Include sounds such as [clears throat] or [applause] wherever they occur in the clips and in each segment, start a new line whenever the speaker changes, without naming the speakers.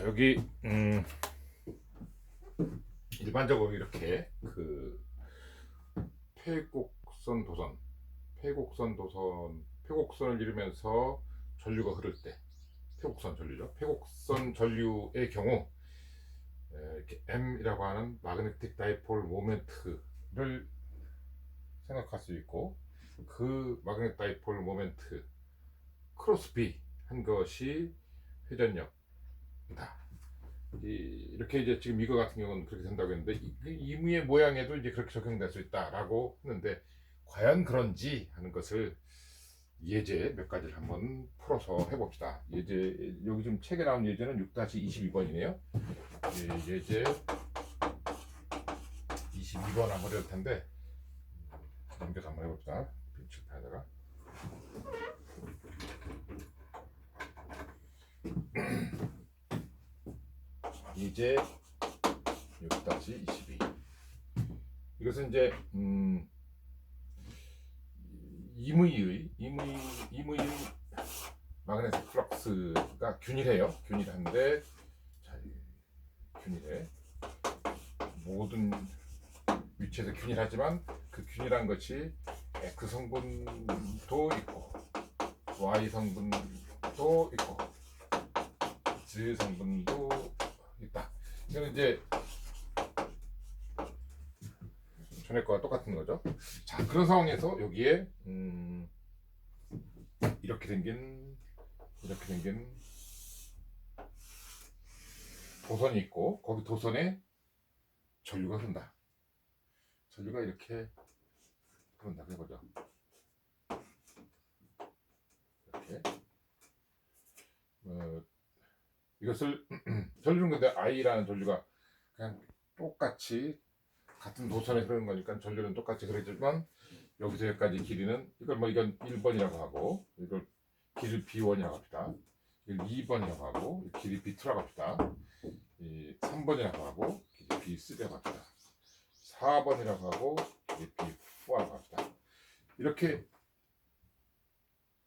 자 여기 음, 일반적으로 이렇게 그 폐곡선 도선, 폐곡선 도선, 폐곡선을 이루면서 전류가 흐를 때, 폐곡선 전류죠. 폐곡선 전류의 경우 에, 이렇게 M이라고 하는 마그네틱 다이폴 모멘트를 생각할 수 있고 그 마그네틱 다이폴 모멘트 크로스 B 한 것이 회전력 다. 이, 이렇게 이제 지금 이거 같은 경우는 그렇게 된다고 했는데 이, 그 이무의 모양에도 이제 그렇게 적용될 수 있다라고 했는데 과연 그런지 하는 것을 예제 몇 가지를 한번 풀어서 해봅시다. 예제 여기 지금 책에 나온 예제는 6-22번이네요. 예, 예제 22번 한번 해볼 텐데 넘겨서 한번 해봅시다. 빈칠판에다가 이제 6-22 이것은 이제 음, 이무의 이무의 이무의 마그네틱 플럭스가 균일해요. 균일한데 자, 이 균일해 모든 위치에서 균일하지만 그 균일한 것이 X 성분도 있고 Y 성분도 있고 Z 성분도 있다. 이거는 이제 전에 거와 똑같은 거죠. 자 그런 상황에서 여기에 음, 이렇게 생긴 이렇게 생긴 도선이 있고 거기 도선에 전류가 흐른다. 전류가 이렇게 흐른다 그거죠. 이렇게 어, 이것을 [clears throat] 전류는 근데 I라는 전류가 그냥 똑같이 같은 도선에 흐르는 거니까 전류는 똑같이 흐르지만 여기서 여기까지 길이는 이걸 뭐 이건 1번이라고 하고 이걸 길이 B1이라고 합시다. 이걸 2번이라고 하고 이 길이 B2라고 합시다. 이 3번이라고 하고 길이 B3라고 합시다. 4번이라고 하고 길이 B4라고 합시다. 이렇게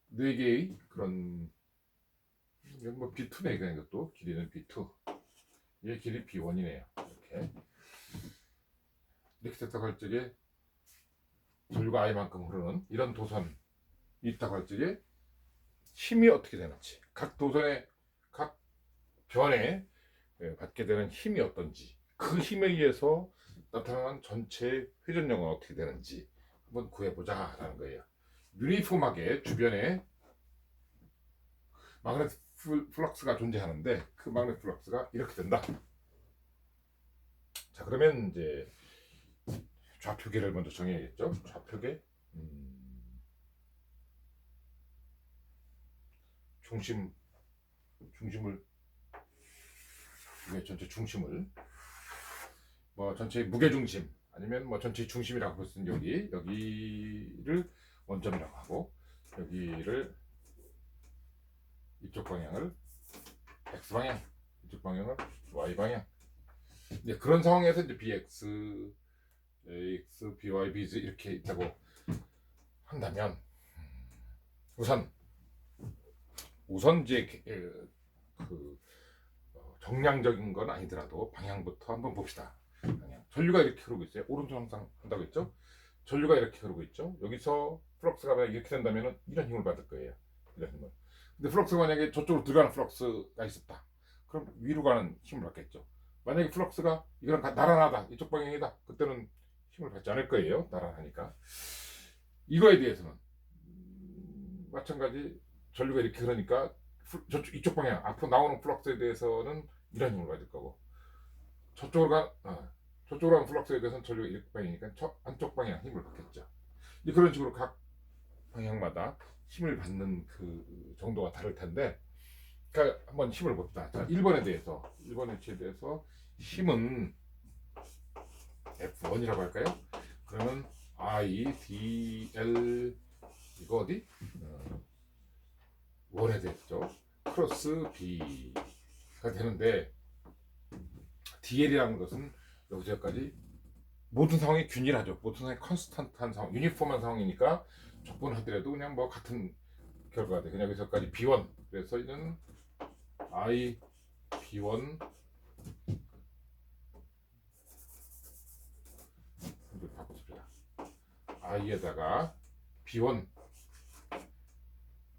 네 개의 그런 이건 뭐 B2네 그냥 이것도. 길이는 B2. 얘 길이 B1이네요. 이렇게. 이렇게 됐다고 할 적에 전류가 I만큼 흐르는 이런 도선이 있다고 할 적에 힘이 어떻게 되는지 각 도선의 각 변에 예, 받게 되는 힘이 어떤지 그 힘에 의해서 나타나는 전체 회전력은 어떻게 되는지 한번 구해보자 라는 거예요. 유니폼하게 주변에 마그네틱 플- 플럭스가 존재하는데 그 마그네틱 플럭스가 이렇게 된다. 자 그러면 이제 좌표계를 먼저 정해야겠죠. 좌표계 음, 중심 중심을 이게 전체 중심을 뭐 전체 무게 중심 아니면 뭐 전체 중심이라고 볼수 있는 여기 여기를 원점이라고 하고 여기를 이쪽 방향을 x 방향, 이쪽 방향을 y 방향. 이제 그런 상황에서 이제 bx, ax, by, bz 이렇게 있다고 한다면 음, 우선 우선 이제 그, 그 어, 정량적인 건 아니더라도 방향부터 한번 봅시다. 방향. 전류가 이렇게 흐르고 있어요. 오른쪽 항상 한다고 했죠. 전류가 이렇게 흐르고 있죠. 여기서 플럭스가 이렇게 된다면 이런 힘을 받을 거예요. 이런 힘을. 근데 플럭스가 만약에 저쪽으로 들어가는 플럭스가 있었다. 그럼 위로 가는 힘을 받겠죠. 만약에 플럭스가 이거랑 가- 나란하다. 이쪽 방향이다. 그때는 힘을 받지 않을 거예요. 나란하니까. 이거에 대해서는 음, 마찬가지 전류가 이렇게 플- 저쪽 이쪽 방향 앞으로 나오는 플럭스에 대해서는 이런 힘을 받을 거고 저쪽으로 가 어, 저쪽으로 가는 플럭스에 대해서는 전류가 이렇게 방향이니까 저 안쪽 방향 힘을 받겠죠. 이제 그런 식으로 각 방향마다 힘을 받는 그 정도가 다를 텐데 그러니까 한번 힘을 봅시다. 자, 1번에 대해서 1번 위치에 대해서 힘은 F1이라고 할까요? 그러면 I, D, L 이거 어디? 어, 원에 대해서죠. 크로스 B가 되는데 DL이라는 것은 여기서까지 모든 상황이 균일하죠. 모든 상황이 컨스탄트한 상황, 유니폼한 상황이니까 적분하더라도 그냥 뭐 같은 결과가 돼. 그냥 여기서까지 B1. 그래서 이는 I, B1 이거 바꿔줍니다. i에다가 B1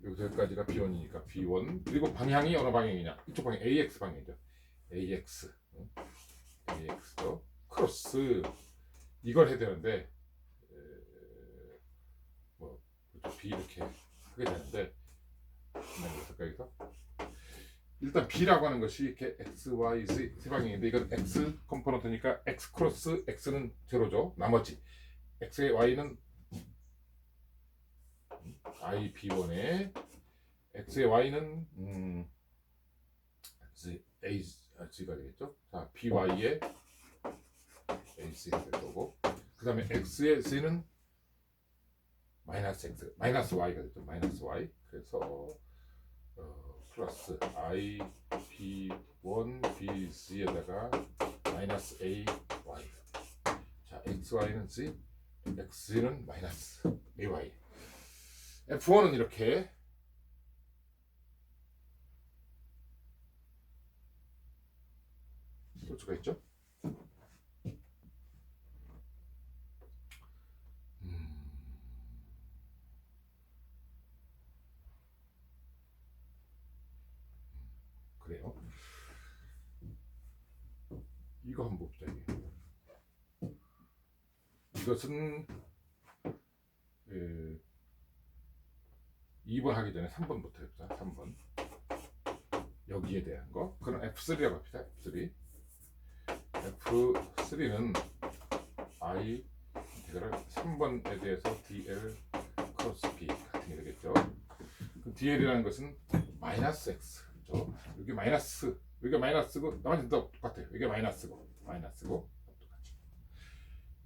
여기서 여기까지가 B1이니까 B1 그리고 방향이 어느 방향이냐 이쪽 방향 AX 방향이죠 AX 응? AX도 크로스 이걸 해야 되는데 에, 뭐 이렇게 하게 되는데 여기서 일단 B라고 하는 것이 이렇게 X, Y, Z 세 방향인데 이건 X 컴포넌트니까 X 크로스 X는 제로죠. 나머지 X의 Y는 I B1에 X의 Y는 음, Z, A, 아, Z가 되겠죠? 자 BY에 AC가 될 거고 그 다음에 X의 Z는 마이너스 X 마이너스 Y가 되죠. 마이너스 Y. 그래서 어, 플러스 I B1 BZ에다가 마이너스 A Y. 자 XY는 Z XZ는 마이너스 AY F1은 이렇게. 쓸 수가 있죠 음. 그래요. 이거 한번 봅시다. 이것은 에, 2번 하기 전에 3번부터 해보자. 3번. 여기에 대한 거. 그럼 F3라고 합시다. F3. F3는 I 이거를 3번에 대해서 DL 크로스 B 같은 게 되겠죠. 그 DL이라는 것은 마이너스 X. 그죠? 여기 마이너스, 여기 마이너스고 나머지는 다 똑같아요. 여기 마이너스고, 마이너스고 똑같죠.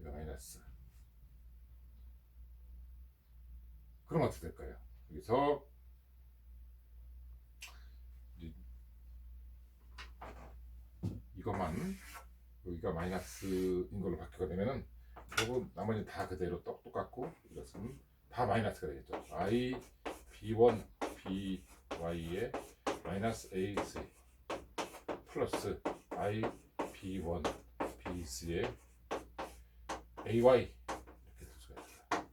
여기 마이너스. 그럼 어떻게 될까요? 여기서 이- 이것만 여기가 마이너스인 걸로 바뀌게 되면은 그리고 나머지 다 그대로 똑, 똑같고 이것은 다 마이너스가 되겠죠. i b1 b y에 마이너스 ac 플러스 i b1 b c에 ay 이렇게 될 수가 있다.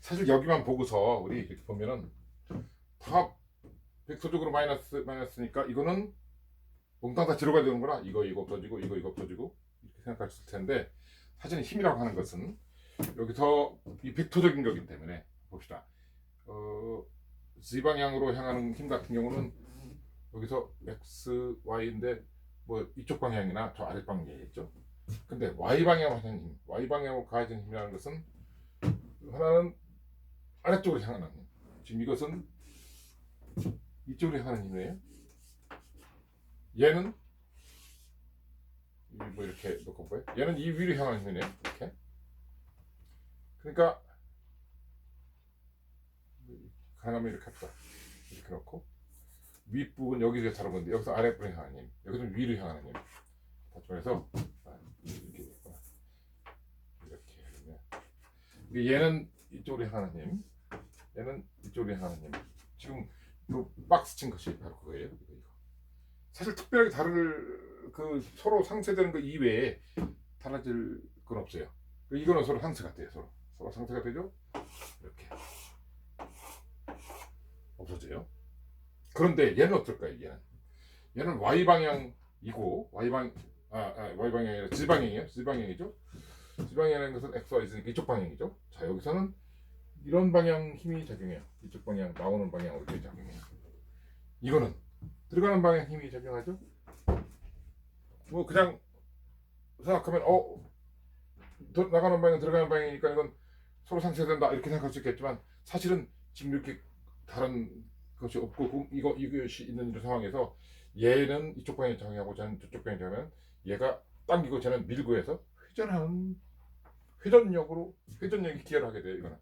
사실 여기만 보고서 우리 이렇게 보면은 다 벡터적으로 마이너스 마이너스니까 이거는 몽땅 다 제로가 되는구나. 이거 이거 없어지고 이거 이거 없어지고 이렇게 생각하실 텐데 사실은 힘이라고 하는 것은 여기서 이 벡터적인 거기 때문에 봅시다. 어, z 방향으로 향하는 힘 같은 경우는 여기서 x, y인데 뭐 이쪽 방향이나 저 아래 방향이겠죠. 근데 y 방향으로 하는 힘, y 방향으로 가해진 힘이라는 것은 하나는 아래쪽으로 향하는 힘. 지금 이것은 이쪽으로 향하는 힘이에요. 얘는 이뭐 이렇게 놓고 보여. 얘는 이 위로 향하는 힘이네. 이렇게. 그러니까 가능하면 이렇게 합시다. 이렇게 놓고 윗부분 여기서 다른 건데 여기서 아랫부분 힘. 여기서 위로 향하는 힘. 아, 이렇게 됐구나. 이렇게 하면 얘는 이쪽으로 힘. 얘는 이쪽으로 힘. 지금 그 박스 친 것이 바로 그거예요. 이거, 이거. 사실 특별하게 다를 그 서로 상쇄되는 거 이외에 달라질 건 없어요. 그 이거는 서로 상쇄가 돼요. 서로 서로 상쇄가 되죠. 이렇게 없어져요. 그런데 얘는 어떨까요? 얘는 얘는 y 방향이고 y 방 아, 아 y 방향이 아니라 z 방향이에요. z 방향이죠. z 방향이라는 것은 x, y, z 이쪽 방향이죠. 자 여기서는 이런 방향 힘이 작용해요. 이쪽 방향 나오는 방향으로 이렇게 작용해요. 이거는 들어가는 방향 힘이 작용하죠. 뭐 그냥 생각하면 어 더- 나가는 방향 들어가는 방향이니까 이건 서로 상쇄된다 이렇게 생각할 수 있겠지만 사실은 지금 이렇게 다른 것이 없고 그- 이거 이것이 있는 상황에서 얘는 이쪽 방향에 작용하고 저는 저쪽 방향에 작용하면 얘가 당기고 저는 밀고 해서 회전하는 회전력으로 회전력이 기여를 하게 돼요 이거는.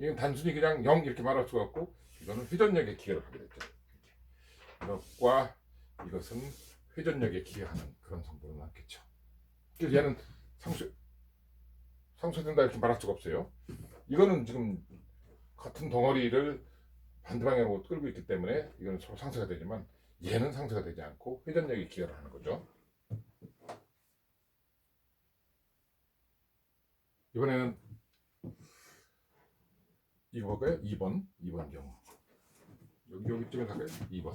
이건 단순히 그냥 0 이렇게 말할 수가 없고 이거는 회전력에 기여를 하게 됐죠. 이것과 이것은 회전력에 기여하는 그런 성분은 많겠죠. 그래서 얘는 상쇄 상쇄된다 이렇게 말할 수가 없어요. 이거는 지금 같은 덩어리를 반대 방향으로 끌고 있기 때문에 이거는 서로 상쇄가 되지만 얘는 상쇄가 되지 않고 회전력이 기여를 하는 거죠. 이번에는 이거 볼까요? 2번 2번 경우 여기 여기쯤에 갈까요? 2번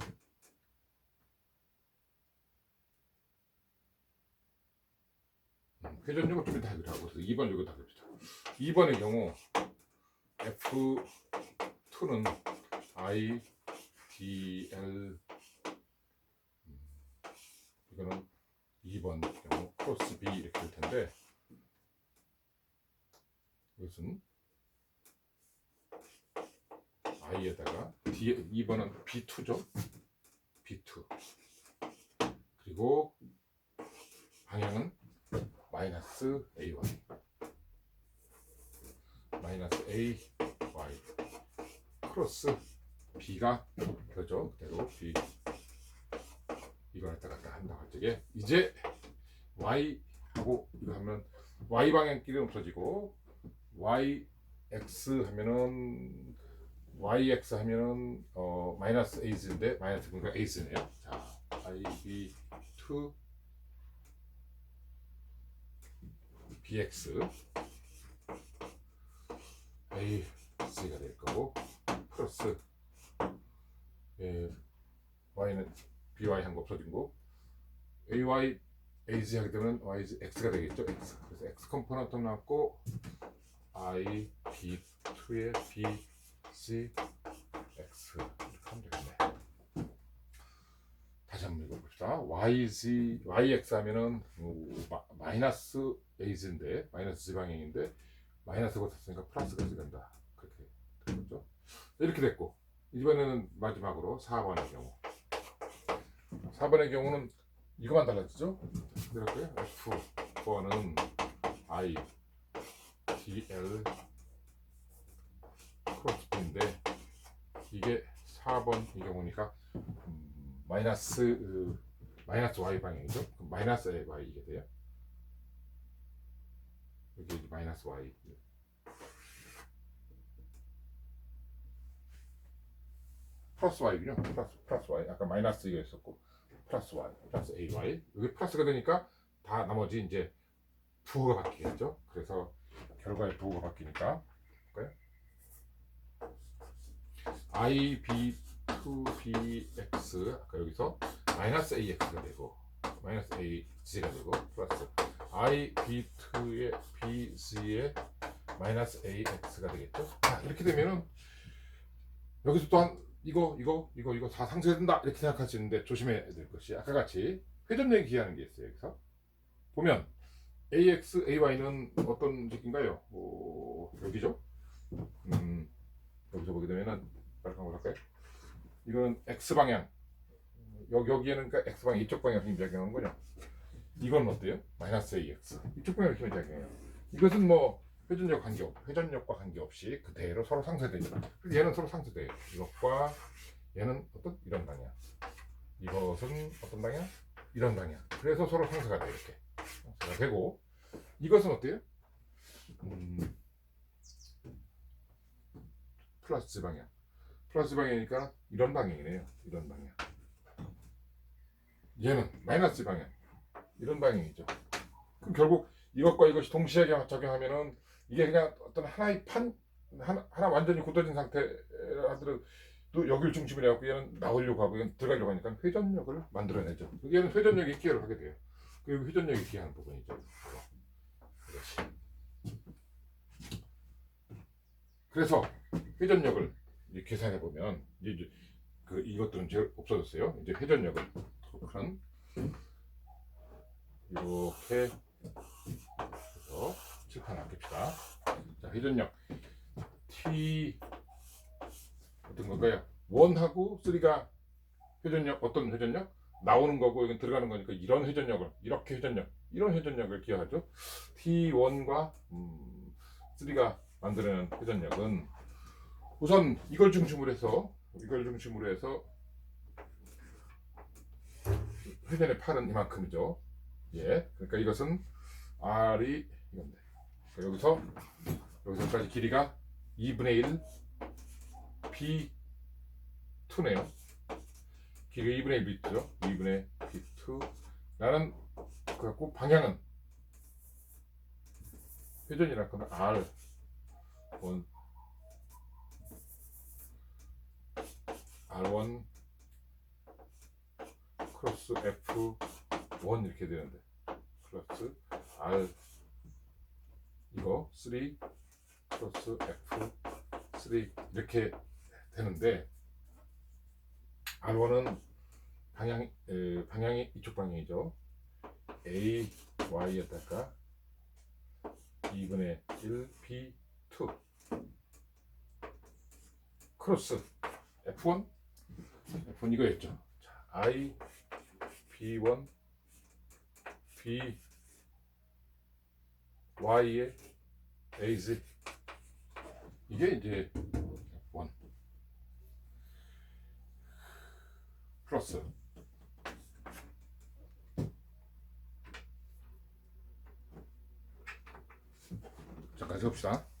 음, 회전력은 좀 이따 하기로 하고 그래서 2번 이거 다 봅시다 2번의 경우 F2는 I, D, L 음, 이거는 2번 경우 크로스 B 이렇게 될 텐데 이것은 I에다가 D, 2번은 B2죠? B2 그리고 방향은 마이너스 AY 마이너스 AY 크로스 B가 그죠. 그대로 B. 이거 갖다 갖다 한다 갑자기 이제 Y 하고 이거 하면 Y 방향끼리는 없어지고 Y X 하면은 YX 하면은 어 마이너스 A인데 마이너스 그러니까 A네요. 자 IB 2 BX AC가 될 거고 플러스 예, Y는 BY 한 거. 없어진 거 AY AZ 하게 되면 Y X가 되겠죠? X. 그래서 X 컴포넌트 나왔고 I B2에 B C X. 이렇게 하면 되겠네. 다시 한번 읽어봅시다. YZ YX 하면은 어, 마, 마이너스 A인데 마이너스 Z 방향인데 마이너스가 됐으니까 플러스가 된다. 그렇게 된 거죠? 이렇게 됐고 이번에는 마지막으로 4번의 경우 4번의 경우는 이거만 달라지죠 그렇고요 F4는 I D L 크로스인데 이게 4번 이 경우니까 음, 마이너스 으, 마이너스 y 방향이죠. 마이너스 y 이게 돼요. 여기 마이너스 y 플러스 y군요. 플러스 플러스 y 아까 마이너스 이거 있었고 플러스 y 플러스 ay 여기 플러스가 되니까 다 나머지 이제 부호가 바뀌겠죠. 그래서 결과의 부호가 바뀌니까 볼까요? i b 2bx 아까 여기서 마이너스 ax가 되고 마이너스 ax가 되고 플러스 i b2의 bc의 마이너스 ax가 되겠죠. 자, 이렇게 되면은 여기서 또한 이거 이거 이거 이거 다 상쇄된다 이렇게 있는데 조심해야 될 것이 아까 같이 회전력이 기하는 게 있어요. 여기서 보면 AX, AY는 어떤 식인가요? 오, 여기죠? 음, 여기서 보게 되면은 빨리 한번 할까요? 이거는 X 방향. 여기 여기에는 그러니까 X 방향 이쪽 방향 힘 작용하는 거죠. 이건 어때요? 마이너스 AX 이쪽 방향 힘이 작용해요. 이것은 뭐 회전력 관계 없, 회전력과 관계 없이 그대로 서로 상쇄되죠. 얘는 서로 상쇄돼요. 이것과 얘는 어떤 이런 방향. 이것은 어떤 방향? 이런 방향. 그래서 서로 상쇄가 돼요. 이렇게. 상쇄가 되고 이것은 어때요? 음, 플러스 방향. 플러스 방향이니까 이런 방향이네요. 이런 방향. 얘는 마이너스 방향. 이런 방향이죠. 그럼 결국 이것과 이것이 동시에 적용하면은 이게 그냥 어떤 하나의 판 하나, 하나 완전히 굳어진 상태라도 또 여기를 중심으로 해갖고 얘는 나오려고 하고 얘는 들어가려고 하니까 회전력을 만들어내죠. 얘는 회전력이 기여를 하게 돼요. 그 회전력이 기여하는 부분이죠. 그래서 회전력을 계산해 보면 이제 그 이것들은 이제 없어졌어요. 이제 회전력을 그런 이렇게 칠판 아낍시다. 자 회전력 T 어떤 건가요? 원하고 3가 회전력 어떤 회전력? 나오는 거고 여기 들어가는 거니까 이런 회전력을 이렇게 회전력 이런 회전력을 기여하죠. T1과 음, 3가 만들어낸 회전력은 우선 이걸 중심으로 해서 이걸 중심으로 해서 회전의 팔은 이만큼이죠. 예, 그러니까 이것은 R이 이건데 여기서 여기서까지 길이가 2분의 1 B 2네요. 길이가 2분의 1 비트죠. 2분의 비트. 나는 그래갖고 방향은 회전이라 그러면 R 1 R1 크로스 F1 이렇게 되는데 플러스 R 이거 3 크로스 F3 이렇게 되는데 R1은 방향 에, 방향이 이쪽 방향이죠. A Y에다가 2분의 1 B2 크로스 F1 F1 이거였죠. 자, I B1 B Y의 AZ 이게 이제 F1 플러스. 자, 같이 봅시다.